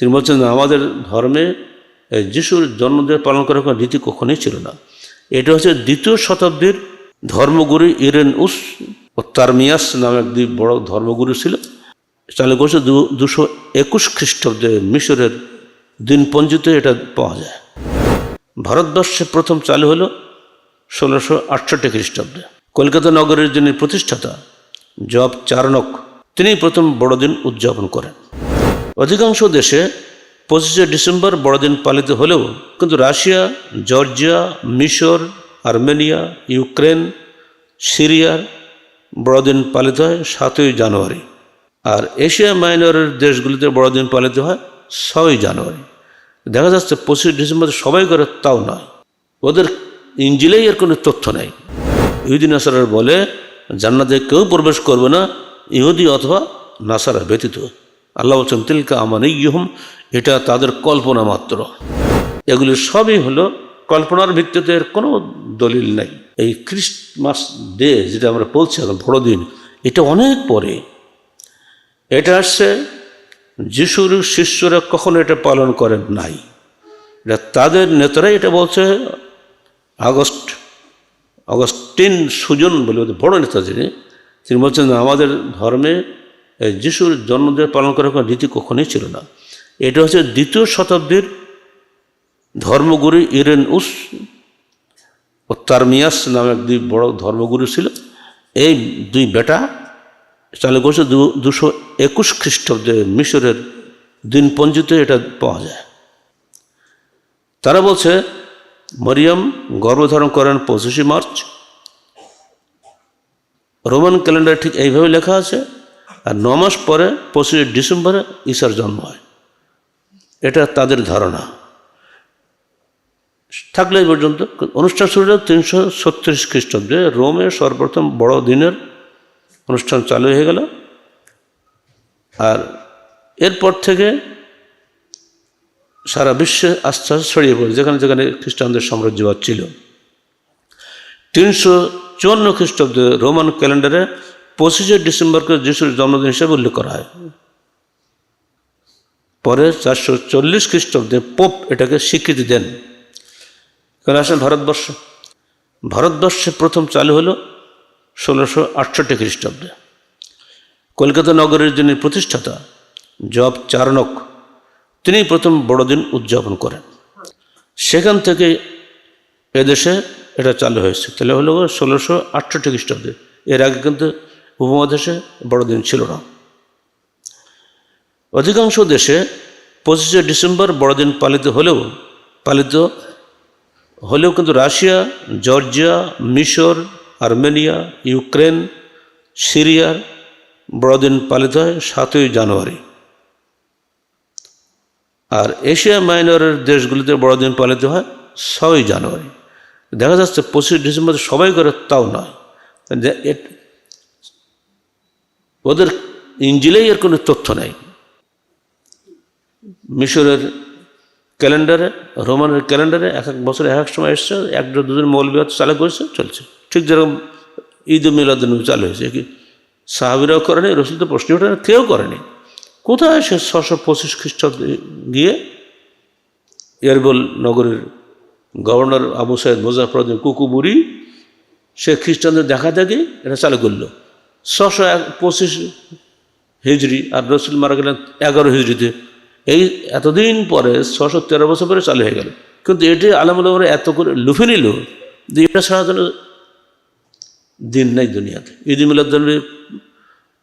তিনি বলছেন, আমাদের ধর্মে যিশুর জন্মদিন পালন করার কোনো রীতি কখনোই ছিল না। এটা হচ্ছে দ্বিতীয় শতাব্দীর ধর্মগুরু ইরেন উস ও তারমিয়াস নামে দুই বড় ধর্মগুরু ছিল চালু করছে দুশো একুশ খ্রিস্টাব্দে মিশরের দিনপঞ্জিতে এটা পাওয়া যায়। ভারতবর্ষে প্রথম চালু হলো ষোলোশো আটষট্টি খ্রিস্টাব্দে। কলকাতা নগরের যিনি প্রতিষ্ঠাতা জব চারণক তিনি প্রথম বড়দিন উদযাপন করেন। অধিকাংশ দেশে পঁচিশে ডিসেম্বর বড়দিন পালিত হলেও কিন্তু রাশিয়া, জর্জিয়া, মিশর, আর্মেনিয়া, ইউক্রেন, সিরিয়ার বড়দিন পালিত হয় সাতই জানুয়ারি। আর এশিয়া মাইনরের দেশগুলিতে বড়দিন পালিত হয় ছয়ই জানুয়ারি। দেখা যাচ্ছে পঁচিশে ডিসেম্বর সবাই করে তাও নয়। ওদের ইঞ্জিলেই এর কোনো তথ্য নেই। ইহুদি নাসারার বলে, জান্নাতে কেউ প্রবেশ করবে না, ইহুদি অথবা নাসারা ব্যতীত। আল্লাহ বলছেন, তিলকা আমার ইহম এটা তাদের কল্পনা মাত্র। এগুলি সবই হলো কল্পনার ভিত্তিতে এর কোনো দলিল নাই। এই ক্রিসমাস ডে যেটা আমরা বলছি, এখন বড়দিন, এটা অনেক পরে। এটা আসছে, যিশুর শিষ্যরা কখনো এটা পালন করেন নাই। এটা তাদের নেতারাই এটা বলছে, আগস্ট অগস্টিন সুজন বলে বড় নেতা যিনি, তিনি বলছেন, আমাদের ধর্মে যিশুর জন্মদিন পালন করার কোনো রীতি কখনোই ছিল না। এটা হচ্ছে দ্বিতীয় শতাব্দীর ধর্মগুরু ইরেন উস ও তারমিয়াস নামে দুই বড় ধর্মগুরু ছিল। এই দুই বেটা চালু করছে দুশো একুশ খ্রিস্টাব্দে মিশরের দিনপঞ্জিতে এটা পাওয়া যায়। তারা বলছে, মরিয়ম গর্ভধারণ করেন পঁচিশে মার্চ। রোমান ক্যালেন্ডার ঠিক এইভাবে লেখা আছে আর ন মাস পরে পঁচিশে ডিসেম্বরে ঈশার জন্ম হয়। এটা তাদের ধারণা। থাকলে পর্যন্ত। অনুষ্ঠান শুরু হলো তিনশো ছত্রিশ খ্রিস্টাব্দে রোমে সর্বপ্রথম বড় দিনের অনুষ্ঠান চালু হয়ে গেল। আর এরপর থেকে সারা বিশ্বে আস্তে আস্তে ছড়িয়ে পড়ে, যেখানে যেখানে খ্রিস্টানদের সাম্রাজ্যবাদ ছিল। তিনশো চুয়ান্ন খ্রিস্টাব্দে রোমান ক্যালেন্ডারে পঁচিশে ডিসেম্বরকে যিশুর জন্মদিন হিসেবে উল্লেখ করা হয়। পরে চারশো চল্লিশ খ্রিস্টাব্দে পোপ এটাকে স্বীকৃতি দেন। এখানে আসেন ভারতবর্ষ। ভারতবর্ষে প্রথম চালু হলো ষোলোশো আটষট্টি খ্রিস্টাব্দে। কলকাতা নগরের যিনি প্রতিষ্ঠাতা, জব চারণক তিনি প্রথম বড়দিন উদযাপন করেন। সেখান থেকে এদেশে এটা চালু হয়েছে। তাহলে হলো ষোলোশো আটষট্টি খ্রিস্টাব্দে। এর আগে কিন্তু উপমহাদেশে বড়দিন ছিল না। অধিকাংশ দেশে পঁচিশে ডিসেম্বর বড়দিন পালিত হলেও পালিত হলেও কিন্তু রাশিয়া, জর্জিয়া, মিশর, আর্মেনিয়া, ইউক্রেন সিরিয়ার বড়দিন পালিত হয় সাতই জানুয়ারি। আর এশিয়া মাইনরের দেশগুলিতে বড়দিন পালিত হয় ছয়ই জানুয়ারি। দেখা যাচ্ছে পঁচিশে ডিসেম্বর সবাই করে তাও নয়। ওদের ইঞ্জিলেই এর কোনো তথ্য নেই। মিশরের ক্যালেন্ডারে, রোমানের ক্যালেন্ডারে এক এক বছর এক এক সময় এসছে, এক দু- দুদিন মৌলবিহাত চালু করেছে, চলছে। ঠিক যেরকম ঈদ মিলাদিন চালু হয়েছে, কি সাহাবিরাও করেনি, রসুল তো প্রশ্ন ওঠে কেউ করেনি। কোথায় সে ছশো পঁচিশ খ্রিস্টাব্দে গিয়ে এরবল নগরের governor Abu Said Muzaffaruddin Kukburi, সে খ্রিস্টানদের দেখা দেখি, এটা চালু করল। ছশো এক পঁচিশ হিজড়ি আর রসুল মারা গেলেন এগারো হিজড়িতে। এই এতদিন পরে ছশো তেরো বছর পরে চালু হয়ে গেল। কিন্তু এটি আলমুলমরা এত করে লুফে নিল যে এটা ছাড়া যেন দিন নাই দুনিয়াতে। ঈদ মিলাদুলনবী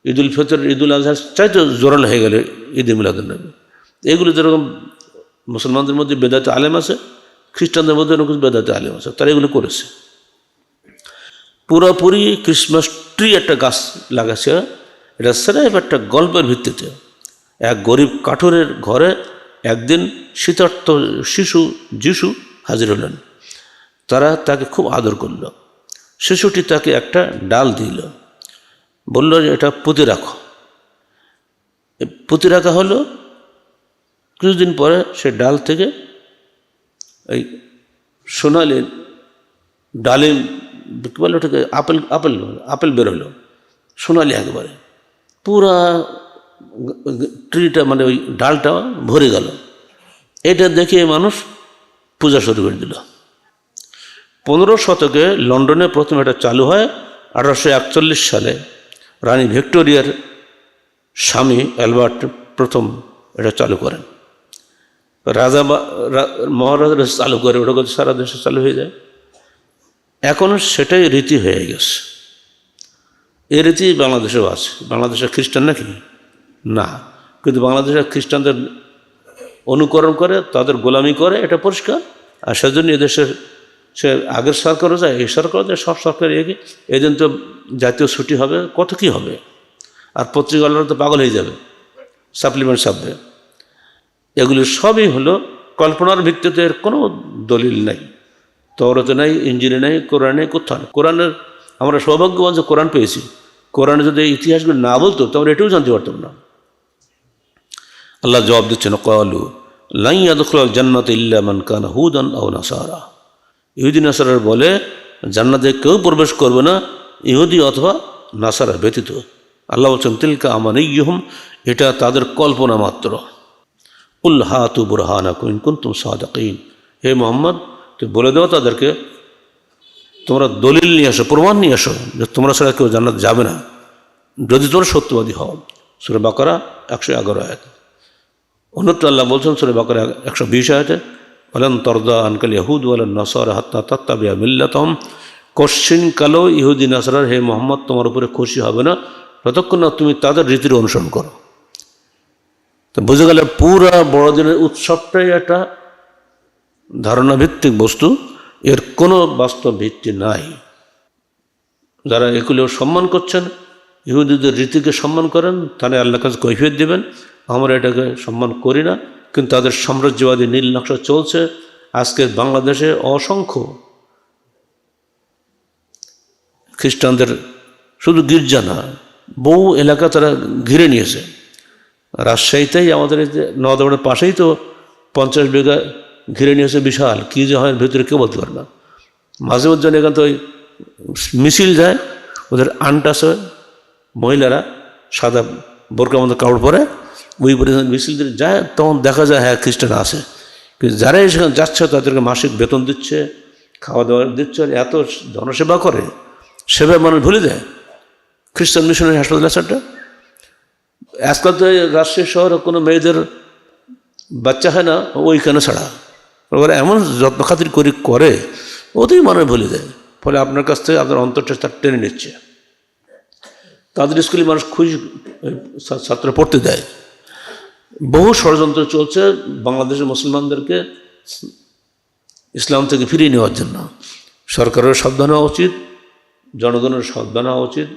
ঈদ উল ফিতর ঈদ উল আজহার চাইতে জোরাল হয়ে গেল ঈদ মিলাদুলনবী এগুলো যেরকম মুসলমানদের মধ্যে বেদাতে আলেম আছে, খ্রিস্টানদের মধ্যে এরকম বেদাতে আলেম আছে, তারা এগুলো করেছে। পুরোপুরি ক্রিসমাস ট্রি একটা গাছ লাগাচ্ছে এটা সেরাইভ একটা গল্পের ভিত্তিতে। এক গরিব কাঠুরের ঘরে একদিন শীতার্থ শিশু যিশু হাজির হলেন। তারা তাকে খুব আদর করল। শিশুটি তাকে একটা ডাল দিল। বলল যে এটা পুঁতে রাখো। পুঁতে রাখা হলো। কিছুদিন পরে সে ডাল থেকে এই সোনালি ডালিম কী বলে ওটাকে আপেল আপেল আপেল বেরোলো সোনালি একবারে। পুরা ট্রিটা মানে ওই ডালটা ভরে গেল। এটা দেখে মানুষ পূজা শুরু করে দিল। পনেরো শতকে লন্ডনে প্রথম এটা চালু হয় আঠারোশো একচল্লিশ সালে। রানী ভিক্টোরিয়ার স্বামী অ্যালবার্ট প্রথম এটা চালু করেন। রাজা বা মহারাজারা চালু করে, ওটা সারা দেশে চালু হয়ে যায়। এখন সেটাই রীতি হয়ে গেছে। এ রীতি বাংলাদেশেও আছে। বাংলাদেশের খ্রিস্টান নাকি? না। কিন্তু বাংলাদেশের খ্রিস্টানদের অনুকরণ করে, তাদের গোলামি করে, এটা পরিষ্কার। আর সেজন্য এদেশের সে আগের সরকারও যায়, এই সরকারও যায়, সব সরকার এগিয়ে। এদিন তো জাতীয় ছুটি হবে, কত কি হবে? আর পত্রিকাগুলো তো পাগল হয়ে যাবে সাপ্লিমেন্ট ছাপবে। এগুলি সবই হলো কল্পনার ভিত্তিতে এর কোনো দলিল নাই। তরতে নাই ইঞ্জিনে নেই, কোরআনে কোথাও কোরআনের আমরা সৌভাগ্যবান যে কোরআন পেয়েছি। কোরআনে যদি ইতিহাসগুলো না বলতো, তো আমরা এটাও জানতে পারতাম না। আল্লাহ জবাব দিচ্ছেন, কলু লাই আদখল জান্নাত ইল্লা মান কান হুদান আও নাসারা। ইহুদি নাসারার বলে, জান্নাতে কেউ প্রবেশ করবে না, ইহুদি অথবা নাসারা ব্যতীত। আল্লাহ বলছেন, তিলকা আমানিয়হম এটা তাদের কল্পনা মাত্র। উল হাতু বুরহানা কুইন কুন্তুম সাদাকিন। হে মোহাম্মদ তুই বলে দেওয়া তাদেরকে, তোমরা দলিল নিয়ে আসো, প্রমাণ নিয়ে আসো যে তোমরা ছাড়া কেউ জান্নাত যাবে না। যদি তোমরা সত্যবাদী হও, সুরে বাকরা একশো এগারো আয়াত। অন্যত্র আল্লাহ বলছেন, সুরে বাকরা একশো বিশ আয়াতে বলেন তরদা আনকাল ইহুদ বলেন নসর হাত্তা তাত্তাবিয়া মিল্লাতম কশ্চিন কালো ইহুদি নাসরার, হে মোহাম্মদ, তোমার উপরে খুশি হবে না। ততক্ষণ না তুমি তাদের রীতির অনুসরণ করো। তো বুঝে গেলে পুরা বড়দিনের উৎসবটাই একটা ধারণা ভিত্তিক বস্তু, এর কোনো বাস্তব ভিত্তি নাই। যারা এগুলো সম্মান করছেন, ইহুদিদের রীতিকে সম্মান করেন, তাহলে আল্লাহ কাছে কৈফিয়ত দেবেন, আমরা এটাকে সম্মান করি না, কিন্তু তাদের সাম্রাজ্যবাদী নীল নকশা চলছে। আজকে বাংলাদেশে অসংখ্য খ্রিস্টানদের শুধু গির্জা না, বহু এলাকা তারা ঘিরে নিয়েছে। রাজশাহীতেই আমাদের নদমের পাশেই তো পঞ্চাশ বিঘা ঘিরে নিয়েছে বিশাল। কী যে হয়, ভেতরে কেউ বলতে পারে না মাঝে মধ্যে এখান তো ওই মিছিল যায়, ওদের আনটাস হয়, মহিলারা সাদা বোরকার মধ্যে কাপড় পরে, ওই পরে মিছিল যায়, তখন দেখা যায় হ্যাঁ খ্রিস্টান আছে। কিন্তু যারাই সেখানে যাচ্ছে, তাদেরকে মাসিক বেতন দিচ্ছে খাওয়া দাওয়া দিচ্ছে, আর এত জনসেবা করে সেবা মানুষ ভুলে যায়। খ্রিস্টান মিশনারি হাসপাতাল আছে একটা। আজকাল তো রাজশাহী শহরে কোনো মেয়েদের বাচ্চা হয় না, ওইখানে ছাড়া। এমন যত্ন খাতির করে করে, ওতেই মানুষ ভুলে দেয় ফলে আপনার কাছ থেকে আপনার অন্তরটা তার টেনে নিচ্ছে। তাদের স্কুলে মানুষ খুশি ছাত্র পড়তে দেয়। বহু ষড়যন্ত্র চলছে বাংলাদেশের মুসলমানদেরকে ইসলাম থেকে ফিরিয়ে নেওয়ার জন্য। সরকারের সাবধান হওয়া উচিত, জনগণের সাবধান হওয়া উচিত।